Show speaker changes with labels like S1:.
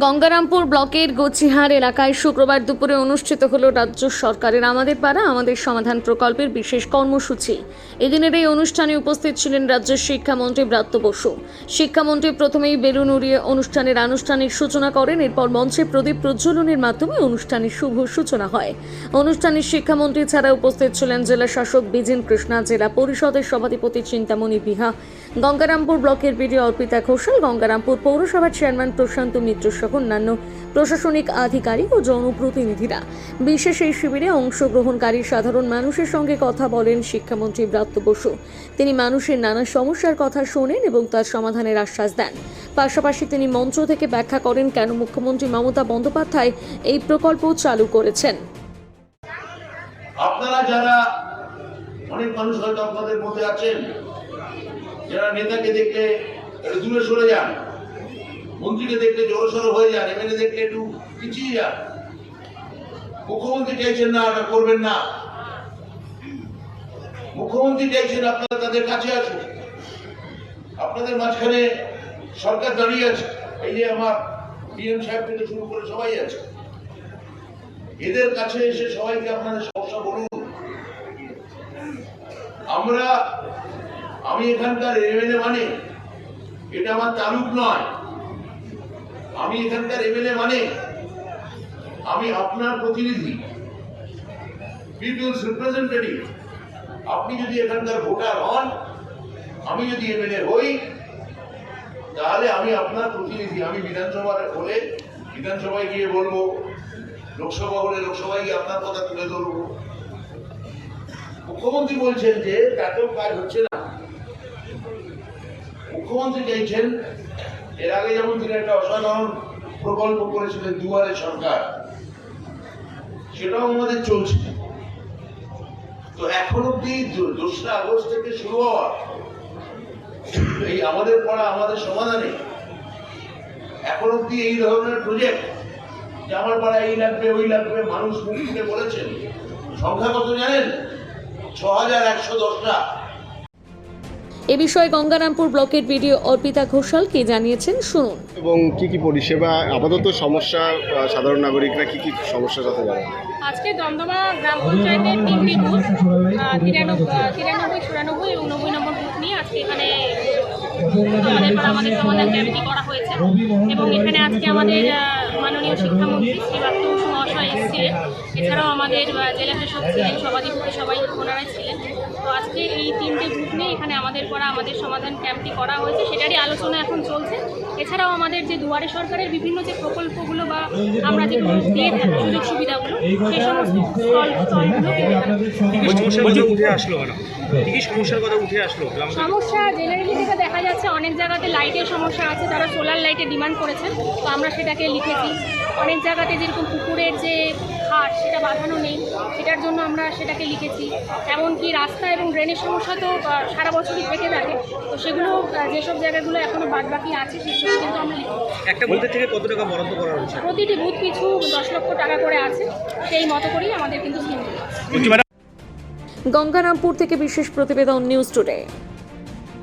S1: গঙ্গারামপুর ব্লকের গোচিহার এলাকায় শুক্রবার দুপুরে অনুষ্ঠিত হল রাজ্য সরকারের আমাদের পাড়া আমাদের সমাধান প্রকল্পের বিশেষ কর্মসূচি। এদিনের এই অনুষ্ঠানে উপস্থিত ছিলেন রাজ্যের শিক্ষামন্ত্রী ব্রাত্য বসু। শিক্ষামন্ত্রী প্রথমেই বেলুন উড়িয়ে অনুষ্ঠানের আনুষ্ঠানিক সূচনা করেন, এরপর মঞ্চে প্রদীপ প্রজ্বলনের মাধ্যমে অনুষ্ঠানের শুভ সূচনা হয়। অনুষ্ঠানে শিক্ষামন্ত্রী ছাড়া উপস্থিত ছিলেন জেলা শাসক বিজিন কৃষ্ণা, জেলা পরিষদের সভাধিপতি চিন্তামণি বিহা, গঙ্গারামপুর ব্লকের বিডি অর্পিতা ঘোষাল, গঙ্গারামপুর পৌরসভার চেয়ারম্যান প্রশান্ত মিত্র সহ অন্যান্য প্রশাসনিক আধিকারিক ও জনপ্রতিনিধিরা। বিশেষ এই শিবিরে অংশগ্রহণকারী সাধারণ মানুষের সঙ্গে কথা বলেন শিক্ষামন্ত্রী ব্রাত্য বসু। তিনি মানুষের নানা সমস্যার কথা শোনেন এবং তার সমাধানের আশ্বাস দেন। পাশাপাশি তিনি মঞ্চ থেকে ব্যাখ্যা করেন কেন মুখ্যমন্ত্রী মমতা বন্দ্যোপাধ্যায় এই প্রকল্প চালু করেছেন।
S2: আপনারা যারা অনেক মানুষ হয়তো আপনাদের মধ্যে আছেন, যারা নেতাকে দেখলে দূরে সরে যান। মন্ত্রীকে দেখলে জোরসড় হয়ে যান, এমএলএ দেখলে একটু পিছিয়ে যান। মুখ্যমন্ত্রী চাইছেন না এটা করবেন না। মুখ্যমন্ত্রী চাইছেন আপনারা তাদের কাছে আসুন। আপনাদের মাঝখানে সরকার দাঁড়িয়ে আছে। এই যে আমার ডিএম সাহেব থেকে শুরু করে সবাই আছে। এদের কাছে এসে সবাইকে আপনাদের সমস্যা বলুন। আমরা, আমি এখানকার এমএলএ মানে এটা আমার তালুক নয়। আমি এখানকার এমএলএ মানে? আমি আপনার প্রতিনিধি। পিপুলস রিপ্রেজেন্টেটিভ আপনি যদি এখানকার ভোটার হন, আমি যদি এমএলএ হই, তাহলে আমি আপনার প্রতিনিধি। আমি বিধানসভার হলে বিধানসভায় গিয়ে বলব, লোকসভা হলে লোকসভায় গিয়ে আপনার কথা তুলে ধরবো। মুখ্যমন্ত্রী বলছেন যে তাতেও কাজ হচ্ছে না। মুখ্যমন্ত্রী চাইছেন এর আগে যেমন তিনি একটা অসাধারণ প্রকল্প করেছিলেন দুয়ারে সরকার, সেটাও আমাদের চলছে। তো এখন অব্দি দোসরা আগস্ট থেকে শুরু হওয়া, এই আমাদের পড়া আমাদের সমাধানে, এখন অব্দি এই ধরনের প্রজেক্ট যে আমার পাড়ায় এই লাগবে, ওই লাগবে, মানুষ মুখ বলেছেন, সংখ্যা কত জানেন? ছ হাজার একশো দশটা।
S1: এ বিষয়ে গঙ্গারামপুর ব্লকের বিডিও অর্পিতা ঘোষাল কি জানিয়েছেন শুনুন।
S3: এবং কি কি পরিষেবা আপাতত সমস্যা সাধারণ নাগরিকরা কি কি সমস্যার কথা জানেন
S4: আজকে দমদমা গ্রাম পঞ্চায়েতের তিনটি বুথ তিরানব্বই তিরানব্বই চুরানব্বই এবং নব্বই নম্বর বুথ নিয়ে আজকে এখানে আমাদের আমাদের সমাধান করা হয়েছে। এবং এখানে আজকে আমাদের মাননীয় শিক্ষামন্ত্রী শ্রী বাস্তু মহাশয় এছাড়াও আমাদের জেলা শাসক ছিলেন, সভাধিপতি সবাই ওনারাই ছিলেন। তো আজকে এই তিনটে গ্রুপ নিয়ে এখানে আমাদের করা, আমাদের সমাধান ক্যাম্পটি করা হয়েছে। সেটারই আলোচনা এখন চলছে। যে দুয়ারে সরকারের বিভিন্ন যে প্রকল্পগুলো বা আমরা যে দিয়ে থাকি সুযোগ সুবিধাগুলো সেই সমস্ত সমস্যা জেনারেলি যেটা দেখা যাচ্ছে অনেক জায়গাতে লাইটের সমস্যা আছে তারা সোলার লাইটের ডিমান্ড করেছেন তো আমরা সেটাকে লিখেছি। অনেক জায়গাতে যেরকম পুকুরের যে ঘাট সেটা বাঁধানো নেই। সেটার জন্য আমরা সেটাকে লিখেছি। এমনকি রাস্তা এবং ড্রেনের সমস্যা তো সারা বছরই থেকে থাকে। তো সেগুলো যেসব জায়গাগুলো এখনও বাদ বাকি আছে সেগুলো কিন্তু আমরা
S5: একটা বুথের থেকে কত টাকা বরাদ্দ করা হয়েছে?
S4: প্রতিটি বুথ পিছু দশ লক্ষ টাকা করে আছে। সেই মতো করেই আমাদের কিন্তু স্কিম
S1: গঙ্গারামপুর থেকে বিশেষ প্রতিবেদন নিউজ টুডে।